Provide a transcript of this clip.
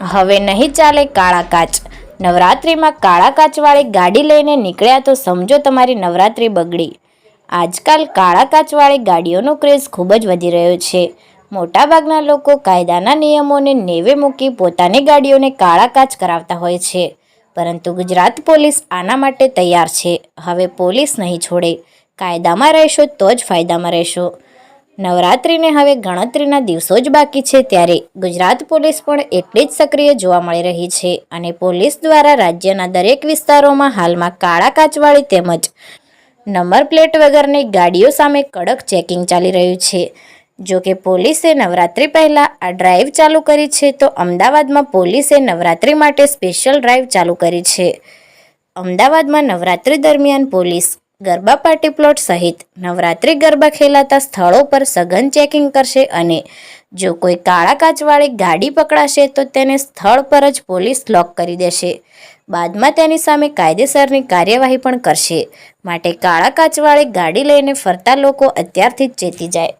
હવે નહીં ચાલે કાળા કાચ. નવરાત્રિમાં કાળા કાચવાળી ગાડી લઈને નીકળ્યા તો સમજો તમારી નવરાત્રિ બગડી. આજકાલ કાળા કાચવાળી ગાડીઓનો ક્રેઝ ખૂબ જ વધી રહ્યો છે. મોટાભાગના લોકો કાયદાના નિયમોને નેવે મૂકી પોતાની ગાડીઓને કાળા કાચ કરાવતા હોય છે. પરંતુ ગુજરાત પોલીસ આના માટે તૈયાર છે. હવે પોલીસ નહીં છોડે. કાયદામાં રહેશો તો જ ફાયદામાં રહેશો. નવરાત્રિને હવે ગણતરીના દિવસો જ બાકી છે ત્યારે ગુજરાત પોલીસ પણ એટલી જ સક્રિય જોવા મળી રહી છે અને પોલીસ દ્વારા રાજ્યના દરેક વિસ્તારોમાં હાલમાં કાળા કાચવાળી તેમજ નંબર પ્લેટ વગરની ગાડીઓ સામે કડક ચેકિંગ ચાલી રહ્યું છે. જો કે પોલીસે નવરાત્રિ પહેલાં આ ડ્રાઈવ ચાલુ કરી છે તો અમદાવાદમાં પોલીસે નવરાત્રિ માટે સ્પેશિયલ ડ્રાઈવ ચાલુ કરી છે. અમદાવાદમાં નવરાત્રિ દરમિયાન પોલીસ ગરબા પાર્ટી પ્લોટ સહિત નવરાત્રિ ગરબા ખેલાતા સ્થળો પર સઘન ચેકિંગ કરશે અને જો કોઈ કાળા કાચવાળી ગાડી પકડાશે તો તેને સ્થળ પર જ પોલીસ લોક કરી દેશે. બાદમાં તેની સામે કાયદેસરની કાર્યવાહી પણ કરશે. માટે કાળા કાચવાળી ગાડી લઈને ફરતા લોકો અત્યારથી જ ચેતી જાય.